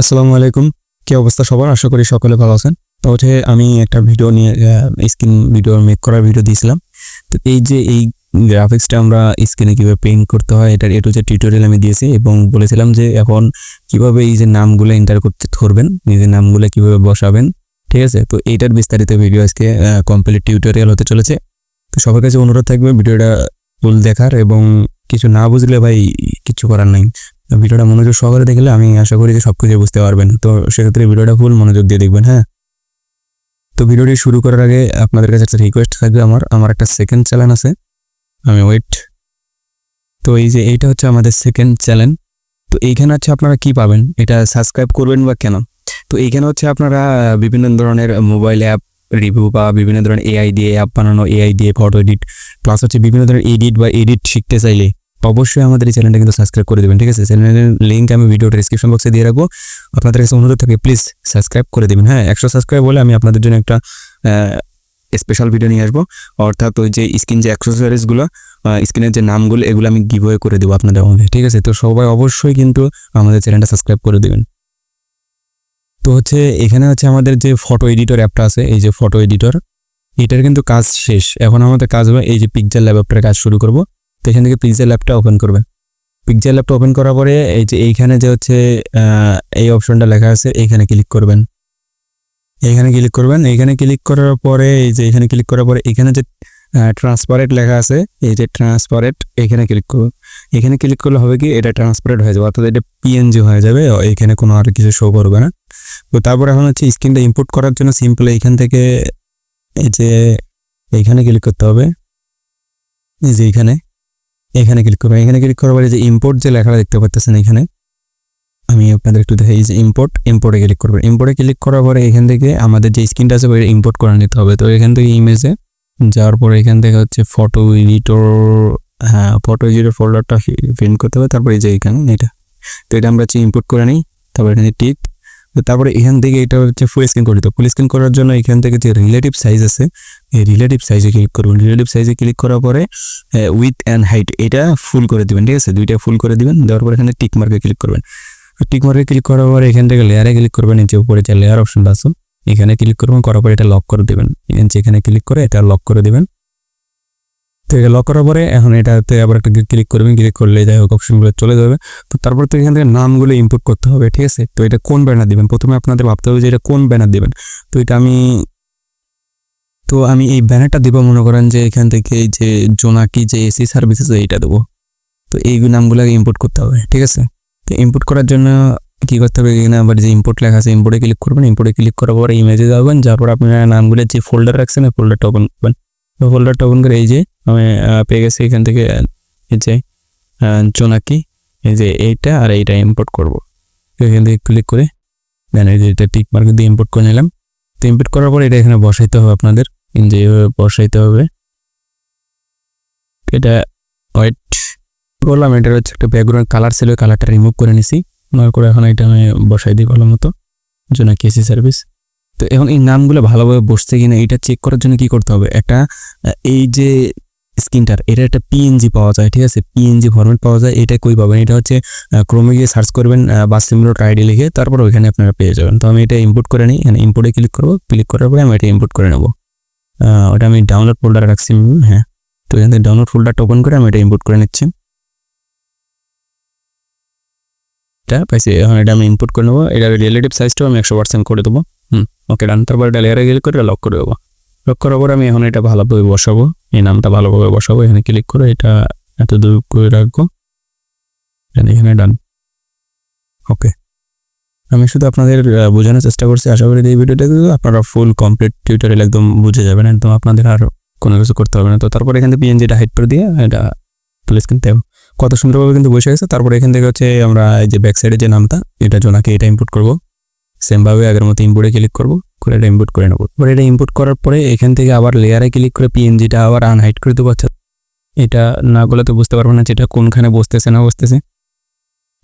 আসসালামু আলাইকুম। কি অবস্থা সবার? আশা করি সকলে ভালো আছেন। তো হচ্ছে আমি একটা ভিডিও নিয়ে স্ক্রিন ভিডিও মেক করার ভিডিও দিয়েছিলাম। তো এই যে এই গ্রাফিক্সটা আমরা স্ক্রিনে কীভাবে পেইন্ট করতে হয়, এটার এটু যে টিউটোরিয়াল আমি দিয়েছি এবং বলেছিলাম যে এখন কীভাবে এই যে নামগুলো এন্টার করতে ধরবেন নিজের নামগুলো কীভাবে বসাবেন, ঠিক আছে? তো এইটার বিস্তারিত ভিডিও আজকে কমপ্লিট টিউটোরিয়াল হতে চলেছে। তো সবার কাছে অনুরোধ থাকবে ভিডিওটা ফুল দেখার এবং কিছু না বুঝলে ভাই, কিছু করার নাই। ভিডিওটা মনোযোগ সহকারে দেখলে আমি আশা করি যে সব কিছু বুঝতে পারবেন। তো সেক্ষেত্রে ভিডিওটা ফুল মনোযোগ দিয়ে দেখবেন হ্যাঁ? তো ভিডিওটি শুরু করার আগে আপনাদের কাছে একটা রিকোয়েস্ট থাকবে আমার। আমার একটা সেকেন্ড চ্যানেল আছে। আমি ওয়েট তো এই যে এইটা হচ্ছে আমাদের সেকেন্ড চ্যানেল তো এইখানে হচ্ছে আপনারা কি পাবেন? এটা সাবস্ক্রাইব করবেন বা কেন? তো এইখানে হচ্ছে আপনারা বিভিন্ন ধরনের মোবাইল অ্যাপ রিভিউ বা বিভিন্ন ধরনের এআই দিয়ে অ্যাপ বানানো এআই দিয়ে ফটো এডিট প্লাস হচ্ছে বিভিন্ন ধরনের এডিট বা এডিট শিখতে চাইলে অবশ্যই আমাদের এই চ্যানেলটা কিন্তু সাবস্ক্রাইব করে দেবেন, ঠিক আছে? চ্যানেলের লিঙ্ক আমি ভিডিও ডিসক্রিপশন বক্সে দিয়ে রাখব। আপনাদের কাছে অনুরোধ থাকে প্লিজ সাবস্ক্রাইব করে দেবেন হ্যাঁ? একশো সাবস্ক্রাইব বলে আমি আপনাদের জন্য একটা স্পেশাল ভিডিও নিয়ে আসব। অর্থাৎ ওই যে স্ক্রিন যে অ্যাক্সেসরিজগুলো স্ক্রিনের যে নামগুলো, এগুলো আমি গিভওয়ে করে দেবো আপনাদের মধ্যে, ঠিক আছে? তো সবাই অবশ্যই কিন্তু আমাদের চ্যানেলটা সাবস্ক্রাইব করে দেবেন। তো হচ্ছে এখানে হচ্ছে আমাদের যে ফটো এডিটর অ্যাপটা আছে, এই যে ফটো এডিটর এটার কিন্তু কাজ শেষ। এখন আমাদের কাজ হবে এই যে পিকচার ল্যাব অ্যাপটার কাজ শুরু করব। এখান থেকে পিকচার ল্যাবটা ওপেন করবেন। পিকচার ল্যাবটা ওপেন করার পরে এই যে এইখানে যে হচ্ছে এই অপশনটা লেখা আছে, এইখানে ক্লিক করবেন। এইখানে ক্লিক করবেন। এইখানে ক্লিক করার পরে এই যে এখানে ক্লিক করার পরে এখানে যে ট্রান্সপারেন্ট লেখা আছে, এই যে ট্রান্সপারেন্ট এখানে ক্লিক করুন। এখানে ক্লিক করলে হবে কি, এটা ট্রান্সপারেন্ট হয়ে যাবে। অর্থাৎ এটা পিএনজি হয়ে যাবে এখানে কোনো আর কিছু শো করবে না। তো তারপর এখন হচ্ছে স্ক্রিনটা ইম্পোর্ট করার জন্য সিম্পল এইখান থেকে এই যে এইখানে ক্লিক করতে হবে। এই যে এইখানে। এখানে ক্লিক করবেন। এখানে ক্লিক করার পরে যে ইম্পোর্ট যে লেখাটা দেখতে পাচ্ছেন এখানে, আমি আপনাদের একটু দেখাই যে ইম্পোর্ট ইম্পোর্টে ক্লিক করবেন। ইম্পোর্টে ক্লিক করার পরে এখান থেকে আমাদের যে স্ক্রিনটা আছে, ওইটা ইম্পোর্ট করে নিতে হবে। তো এখান থেকে ইমেজে যাওয়ার পরে এখান থেকে হচ্ছে ফটো এডিটর হ্যাঁ ফটো এডিটর ফোল্ডারটা প্রিন্ট করতে হবে। তারপরে যে এখানে এটা। তো এটা আমরা হচ্ছে ইম্পোর্ট করে নিই। তারপরে এখানে টিক তারপরে এখান থেকে এটা হচ্ছে ফুল স্ক্রিন করে দিতে ফুল স্ক্রিন করার জন্য এখান থেকে যে রিলেটিভ সাইজ আছে, এই রিলেটিভ সাইজে ক্লিক করবেন রিলেটিভ সাইজে ক্লিক করার পরে উইথ অ্যান্ড হাইট এটা ফুল করে দিবেন, ঠিক আছে? দুইটা ফুল করে দিবেন, দেওয়ার পরে এখানে টিক মার্কে ক্লিক করবেন। টিক মার্কে ক্লিক করার পরে এখান থেকে লেয়ারে ক্লিক করবেন, নিচে উপরে যে লেয়ার অপশনটা আছে, এখানে ক্লিক করবেন, করার পরে এটা লক করে দেবেন। এখানে ক্লিক করে এটা লক করে দিবেন। এটা লক করার পরে এখন এটাতে আবার একটা ক্লিক করবেন ক্লিক করলে যাই হোক অপশনগুলো চলে যাবে। তো তারপর তো এখান থেকে নামগুলো ইনপুট করতে হবে, ঠিক আছে? তো এটা কোন ব্যানার দিবেন? প্রথমে আপনাদের ভাবতে হবে যে এটা কোন ব্যানার দিবেন। তো এটা আমি, তো আমি এই ব্যানারটা দেবো, মনে করেন যে এখান থেকে যে জোনাকি যে এসি সার্ভিসেস এইটা দেবো। তো এই নামগুলোকে ইম্পোর্ট করতে হবে, ঠিক আছে? তো ইম্পোর্ট করার জন্য কি করতে হবে? এখানে আবার যে ইম্পোর্ট লেখা আছে ইম্পোর্টে ক্লিক করবেন। ইম্পোর্টে ক্লিক করার পরে ইমেজে যাবেন। যার পর আপনারা নামগুলো যে ফোল্ডার রাখছেন ফোল্ডারটা ওপেন করবেন। ফোল্ডারটা ওপেন করে এই যে আমি পেয়ে গেছি এখান থেকে, এই যে জোনাকি, এই যে এইটা আর এইটা ইম্পোর্ট করব। এখান থেকে ক্লিক করে দেন যে এটা টিক মার্ক দিয়ে ইম্পোর্ট করে নিলাম। তো ইম্পোর্ট করার পরে এটা এখানে বসাইতে হবে আপনাদের যে বসাইতে হবে। এটা হোয়াইট বললাম এটার হচ্ছে একটা ব্যাকগ্রাউন্ড কালার ছিল কালারটা রিমুভ করে নিছি। নেওয়ার করে এখন এটা আমি বসাই দিই ভালো মতো জন্য কেসি সার্ভিস তো এখন এই নামগুলো ভালোভাবে বসছে কিনা, এটা চেক করার জন্য কি করতে হবে? একটা এই যে স্ক্রিনটার এটা একটা পিএনজি পাওয়া যায়, ঠিক আছে? পিএনজি ফরম্যাট পাওয়া যায় এটা কই পাবেন? এটা হচ্ছে ক্রমে গিয়ে সার্চ করবেন বা সিমলোড আইডি লিখে তারপর ওইখানে আপনারা পেয়ে যাবেন। তো আমি এটা ইম্পোর্ট করে নিই, এখানে ইম্পোর্টে ক্লিক করব ক্লিক করার পরে আমি এটা ইম্পোর্ট করে নেব। ওটা আমি ডাউনলোড ফোল্ডারে রাখছি হ্যাঁ। তো এখান থেকে ডাউনলোড ফোল্ডারটা ওপেন করে আমি এটা ইম্পোর্ট করে নিচ্ছি। এটা পাইছি, এখন এটা আমি ইম্পোর্ট করে নেব। এটা রিলেটিভ সাইজটাও আমি একশো পার্সেন্ট করে দেবো, হুম। ওকে ডান তারপর এটা লেয়ারে ক্লিক করে লক করে দেবো। লক করার আমি এখন এটা ভালোভাবে বসাবো। এই নামটা ভালোভাবে বসাবো। এখানে ক্লিক করে এটা এত দূর করে রাখব। এখানে ডান ওকে আমি শুধু আপনাদের বোঝানোর চেষ্টা করছি। আশা করি এই ভিডিওটা আপনারা ফুল কমপ্লিট টিউটোরিয়াল একদম বুঝে যাবেন। একদম আপনাদের আর কোনো কিছু করতে হবে না। তো তারপর এখান থেকে পিএনজিটা হাইট করে দিয়ে এটা প্লেস কিনতে কত সুন্দরভাবে কিন্তু বসে গেছে। তারপর এখান থেকে হচ্ছে আমরা এই যে ব্যাক সাইডে যে নামটা, এটা জোনাকে এটা ইম্পোর্ট করব। সেমভাবে আগের মতো ইম্পোর্টে ক্লিক করব। করে এটা ইম্পোর্ট করে নেব। এবার এটা ইম্পোর্ট করার পরে এখান থেকে আবার লেয়ারে ক্লিক করে পিএনজিটা আবার আনহাইড করে দেবো। আচ্ছা এটা না করলে তো বুঝতে পারব না যে এটা কোনখানে বসতেছে, না বসতেছে।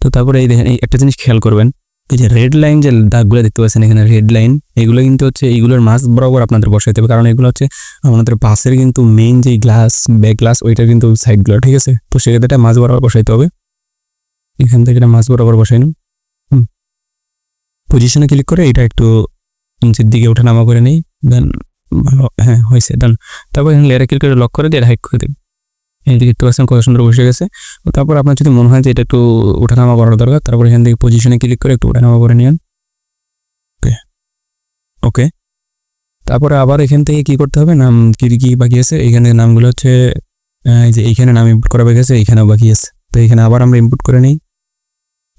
তো তারপরে এই দেখেন একটা জিনিস খেয়াল করবেন, এই যে রেড লাইন যে দাগগুলো দেখতে পাচ্ছেন এখানে রেড লাইন এগুলো কিন্তু হচ্ছে, এইগুলোর মাছ বরাবর আপনাদের বসাইতে হবে। কারণ এগুলো হচ্ছে আমাদের বাসের কিন্তু মেইন যে গ্লাস ব্যাক গ্লাস ওইটার কিন্তু সাইডগুলো ঠিক আছে? তো সেক্ষেত্রে এটা মাছ বরাবর বসাইতে হবে। এখান থেকে এটা মাছ বরাবর বসাই নিন। পজিশনে ক্লিক করে এটা একটু নিচের দিকে ওঠা নামা করে নিই দেন ভালো হ্যাঁ হয়েছে ডান তারপর এখানে লেয়ারে ক্লিক করে লক করে দিয়ে হাইট করে দিন এই একটু পার্সেন্ট কত সুন্দর বসে গেছে। তারপর আপনার যদি মনে হয় যে এটা একটু ওঠানামা করার দরকার, তারপর এখান থেকে পজিশনে ক্লিক করে একটু ওঠানামা করে নিন ওকে ওকে তারপরে আবার এখান থেকে কি করতে হবে? নাম কী কী বাকি আছে? এখানে নামগুলো হচ্ছে এই যে এইখানে নাম ইনপুট করা বাকি আছে, এইখানেও বাকি আছে। তো এখানে আবার আমরা ইনপুট করে নিই।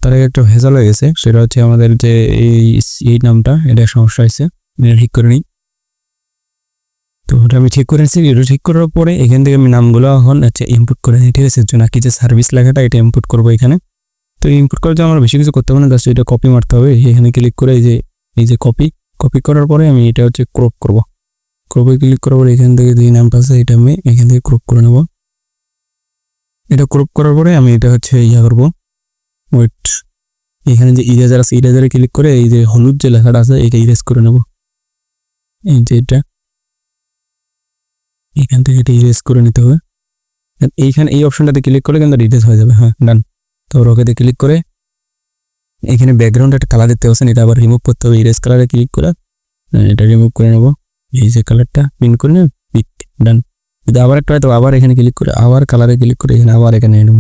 তার আগে একটু ভেজাল হয়ে গেছে, সেটা হচ্ছে আমাদের যে এই এই নামটা, এটা সমস্যা হয়েছে। এটা ঠিক করে নিই। তো ওটা আমি ঠিক করে নিচ্ছি এটা ঠিক করার পরে এখান থেকে আমি নামগুলো এখন হচ্ছে ইনপুট করে নিই ঠিক আছে নাকি যে সার্ভিস লেখাটা, এটা ইনপুট করব এখানে। তো ইনপুট করার জন্য আমার বেশি কিছু করতে হবে না জাস্ট এটা কপি মারতে হবে। এখানে ক্লিক করে এই যে এই যে কপি কপি করার পরে আমি এটা হচ্ছে ক্রপ করব। ক্রপে ক্লিক করার পরে এখান থেকে যে নামটা আছে, এটা আমি এখান থেকে ক্রপ করে নেব। এটা ক্রপ করার পরে আমি এটা হচ্ছে ইয়া করব। ওয়েট এখানে যে ইরেজার আছে ইরেজারে ক্লিক করে এই যে হলুদ যে লেখাটা আছে, এটা ইরেজ করে নেব। এই যে এটা। এখান থেকে এটা ইরেজ করে নিতে হবে। এইখানে এই অপশনটাতে ক্লিক করলে কিন্তু ইরেজ হয়ে যাবে। হ্যাঁ ডান তো ওকেতে ক্লিক করে এখানে ব্যাকগ্রাউন্ড একটা কালার দেখতে পাচ্ছেন, এটা আবার রিমুভ করতে হবে। ইরেজ কালারে ক্লিক করে এটা রিমুভ করে নেব। এই যে কালারটা পিন করে নেব পিক ডান যদি আবার একটা হয়তো আবার এখানে ক্লিক করে, আবার কালারে ক্লিক করে এখানে আবার এখানে নেব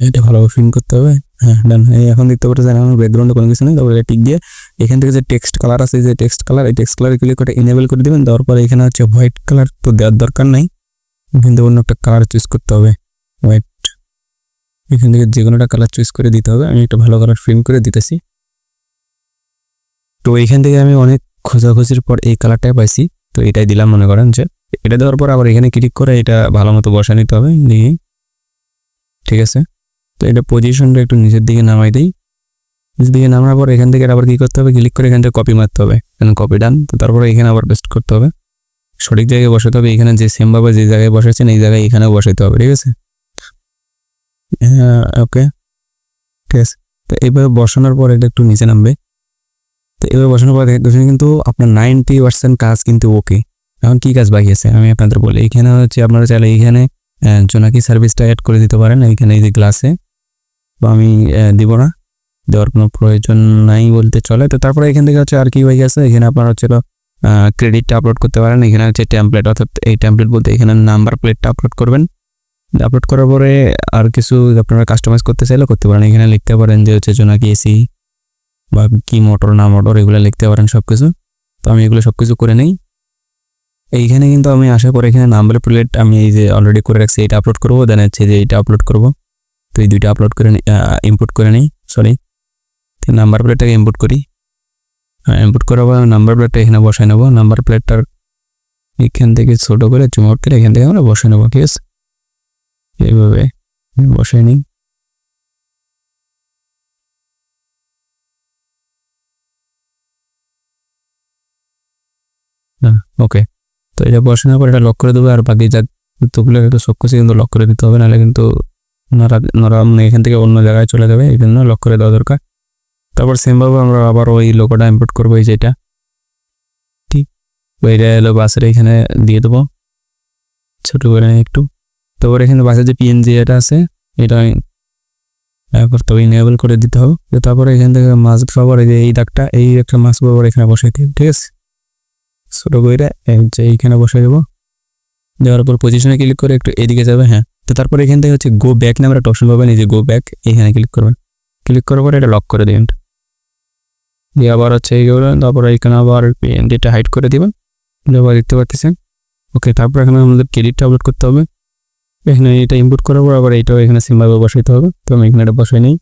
এটা ভালোভাবে ফিন করতে হবে। হ্যাঁ ডান এখন দেখতে পাচ্ছেন আমার ব্যাকগ্রাউন্ডে কোনো কিছু নেই, তারপরে টিক দিয়ে এখান থেকে যে টেক্সট কালার আছে, যে টেক্সট কালার এই টেক্সট কালারে ক্লিক করে এনেবল করে দিবেন, দেওয়ার পরে এখানে হচ্ছে হোয়াইট কালার তো দেওয়ার দরকার নাই। কিন্তু অন্য একটা কালার চুজ করতে হবে। হোয়াইট এখান থেকে যে কোনো একটা কালার চুজ করে দিতে হবে। আমি একটা ভালো কালার ফিল্ম করে দিতেছি। তো এখান থেকে আমি অনেক খোঁজাখুঁজির পর এই কালারটাই পাইছি। তো এটাই দিলাম, মনে করেন যে এটা দেওয়ার পর আবার এখানে ক্লিক করে এটা ভালো মতো বসা নিতে হবে। নিয়ে, ঠিক আছে? তো এটা পজিশনটা একটু নিচের দিকে নামাই দিই। নিচের দিকে নামার পর এখান থেকে আবার কি করতে হবে? ক্লিক করে এখান থেকে কপি মারতে হবে। এখানে কপি ডান তো তারপরে এখানে আবার পেস্ট করতে হবে। সঠিক জায়গায় বসাতে হবে। এখানে যে সেমভাবে যে জায়গায় বসাচ্ছেন এই জায়গায় এখানেও বসাইতে হবে ঠিক আছে? ওকে ঠিক আছে। তো এইভাবে বসানোর পর এটা একটু নিচে নামবে। তো এভাবে বসানোর পর দেখতেছেন কিন্তু আপনার নাইনটি পার্সেন্ট কাজ কিন্তু ওকে এখন কি কাজ বাকি আছে? আমি আপনাদের বলি। এখানে হচ্ছে আপনারা চাইলে আহ, জোনাকি সার্ভিসটা অ্যাড করে দিতে পারেন। এইখানে এই যে গ্লাসে বা আমি দিব না। দেওয়ার কোনো প্রয়োজন নাই বলতে চলে। তো তারপরে এখান থেকে হচ্ছে আর কি বাকি আছে এখানে আপনার হচ্ছে ক্রেডিটটা আপলোড করতে পারেন। এখানে হচ্ছে টেমপ্লেট অর্থাৎ এই টেমপ্লেট বলতে এখানে নাম্বার প্লেটটা আপলোড করবেন। আপলোড করার পরে আর কিছু আপনারা কাস্টমাইজ করতে চাইলে করতে পারেন। এখানে লিখতে পারেন যে হচ্ছে জোনাকি এসি বা কি মোটর না মোটর এগুলো লিখতে পারেন সব কিছু তো আমি এগুলো সব কিছু করে নেই। এইখানে কিন্তু আমি আশা করি এখানে নাম্বার প্লেট আমি এই যে অলরেডি করে রাখছি, এটা আপলোড করব দেন হচ্ছে যে এটা আপলোড করব। তো এই দুইটা আপলোড করে ইনপুট করে নিই সরি নাম্বার প্লেটটাকে ইনপুট করি। করার পর নাম্বার প্লেটটা এখানে বসাই নেব। নাম্বার প্লেটটার এখান থেকে ছোট করে আউট করে এখান থেকে আমরা বসাই নেব, ঠিক আছে? এইভাবে বসাই নিই। ওকে তো এটা বসানোর পর এটা লক করে দেবো, আর বাকি যা তুগুলো একটু সব কিছু কিন্তু লক করে দিতে হবে, নাহলে কিন্তু ওনারা মানে এখান থেকে অন্য জায়গায় চলে যাবে, এই জন্য লক করে দেওয়া দরকার। তারপর সেমভাবে আমরা আবার ওই লোকোটা ইম্পোর্ট করব, এই যেটা ঠিক ওইটা এলো বাসের এখানে দিয়ে দেবো। ছোট করে একটু। তারপর এখানে বাসের যে পিএনজি এটা আছে, এটা তারপর তো ইনেবল করে দিতে হবে। তারপরে এখান থেকে মাছ পাবার এই যে এই দাগটা, এই একটা মাছ পাবার এখানে বসাই দিই, ঠিক আছে? ছোট করে এইখানে বসাই দেবো। দেওয়ার পর পজিশনে ক্লিক করে একটু এদিকে যাবে হ্যাঁ। তো তারপর এখান থেকে হচ্ছে গো ব্যাক নামের একটা অপশন পাবেন, এই যে গো ব্যাক এখানে ক্লিক করবেন। ক্লিক করার পরে এটা লক করে দেবেন। দিয়ে আবার হচ্ছে এই করবেন তারপর এখানে আবার যেটা হাইড করে দিবেন। আবার দেখতে পাচ্ছেন ওকে তারপর এখানে আমাদের ক্রেডিটটা আপলোড করতে হবে। এখানে এটা ইনপুট করার পর আবার এইটাও এখানে সিমভাবে বসাইতে হবে। তো আমি এখানে এটা বসাই নিই।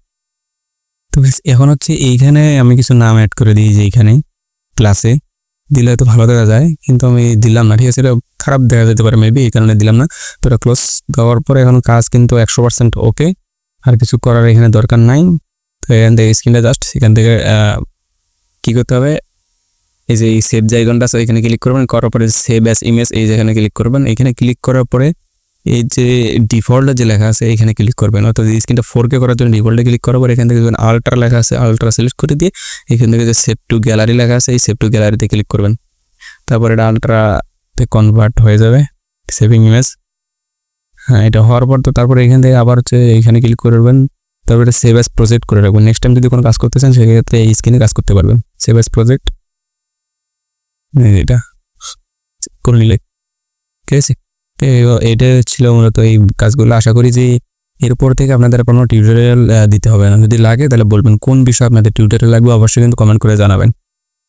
তো এখন হচ্ছে এইখানে আমি কিছু নাম অ্যাড করে দিই যে এইখানে ক্লাসে দিলে তো ভালো দেখা যায়, কিন্তু আমি দিলাম না, ঠিক আছে? এটা খারাপ দেখা যেতে পারে মেবি এই কারণে দিলাম না। তো এটা ক্লোজ দেওয়ার পরে এখন কাজ কিন্তু একশো পার্সেন্ট ওকে আর কিছু করার এখানে দরকার নাই। তো এখান থেকে স্ক্রিনটা জাস্ট এখান থেকে কী করতে হবে? এই যে এই সেভ জায়গাটা আছে এখানে ক্লিক করবেন, করার পরে সেভ অ্যাস ইমেজ এই যেখানে ক্লিক করবেন। এখানে ক্লিক করার পরে এই যে ডিফল্ট যে লেখা আছে এখানে ক্লিক করবেন। অর্থাৎ স্ক্রিনটা ফোর কে করার জন্য ডিফল্টে ক্লিক করার পর এখান থেকে যখন আলট্রা লেখা আছে আলট্রা সিলেক্ট করে দিয়ে এখান থেকে যে সেভ টু গ্যালারি লেখা আছে, এই সেভ টু গ্যালারিতে ক্লিক করবেন। তারপর এটা আলট্রাতে কনভার্ট হয়ে যাবে সেভিং ইমেজ হ্যাঁ এটা হওয়ার পর তো তারপরে এখান থেকে আবার হচ্ছে এখানে ক্লিক করবেন তারপরে সেভ অ্যাজ প্রজেক্ট করে রাখবেন। নেক্সট টাইম যদি কোনো কাজ করতে চান, সেক্ষেত্রে এই স্ক্রিনে কাজ করতে পারবেন। সেভ অ্যাজ প্রজেক্ট এটা। করে নিলে। ঠিক আছে? এটা ছিল মূলত এই কাজগুলো। আশা করি যে এরপর থেকে আপনাদের কোনো টিউটোরিয়াল দিতে হবে না। যদি লাগে তাহলে বলবেন কোন বিষয়ে আপনাদের টিউটোরিয়াল লাগবে, অবশ্যই কিন্তু কমেন্ট করে জানাবেন।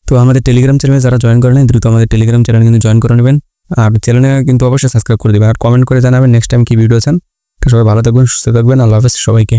তো আমাদের টেলিগ্রাম চ্যানেলে যারা জয়েন করেন দ্রুত আমাদের টেলিগ্রাম চ্যানেল কিন্তু জয়েন করে নেবেন। আর চ্যানেলে কিন্তু অবশ্যই সাবস্ক্রাইব করে দেবেন। আর কমেন্ট করে জানাবেন নেক্সট টাইম কী ভিডিও চান তো সবাই ভালো থাকবেন, সুস্থ থাকবেন। আল্লাহ হাফেজ সবাইকে।